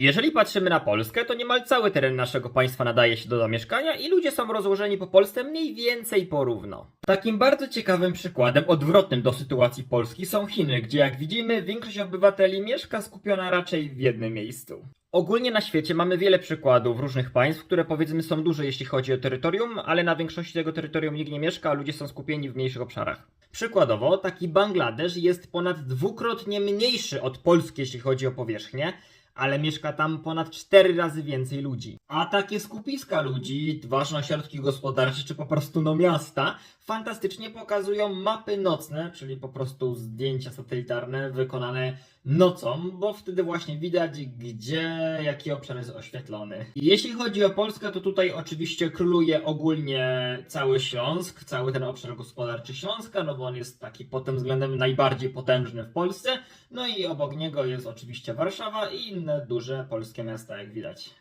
Jeżeli patrzymy na Polskę, to niemal cały teren naszego państwa nadaje się do zamieszkania i ludzie są rozłożeni po Polsce mniej więcej porówno. Takim bardzo ciekawym przykładem odwrotnym do sytuacji Polski są Chiny, gdzie jak widzimy większość obywateli mieszka skupiona raczej w jednym miejscu. Ogólnie na świecie mamy wiele przykładów różnych państw, które powiedzmy są duże jeśli chodzi o terytorium, ale na większości tego terytorium nikt nie mieszka, a ludzie są skupieni w mniejszych obszarach. Przykładowo, taki Bangladesz jest ponad dwukrotnie mniejszy od Polski jeśli chodzi o powierzchnię, ale mieszka tam ponad 4 razy więcej ludzi. A takie skupiska ludzi, ważne ośrodki gospodarcze czy po prostu no miasta, fantastycznie pokazują mapy nocne, czyli po prostu zdjęcia satelitarne wykonane nocą, bo wtedy właśnie widać, gdzie jaki obszar jest oświetlony. Jeśli chodzi o Polskę, to tutaj oczywiście króluje ogólnie cały Śląsk, cały ten obszar gospodarczy Śląska, no bo on jest taki pod tym względem najbardziej potężny w Polsce. No i obok niego jest oczywiście Warszawa i inne duże polskie miasta, jak widać.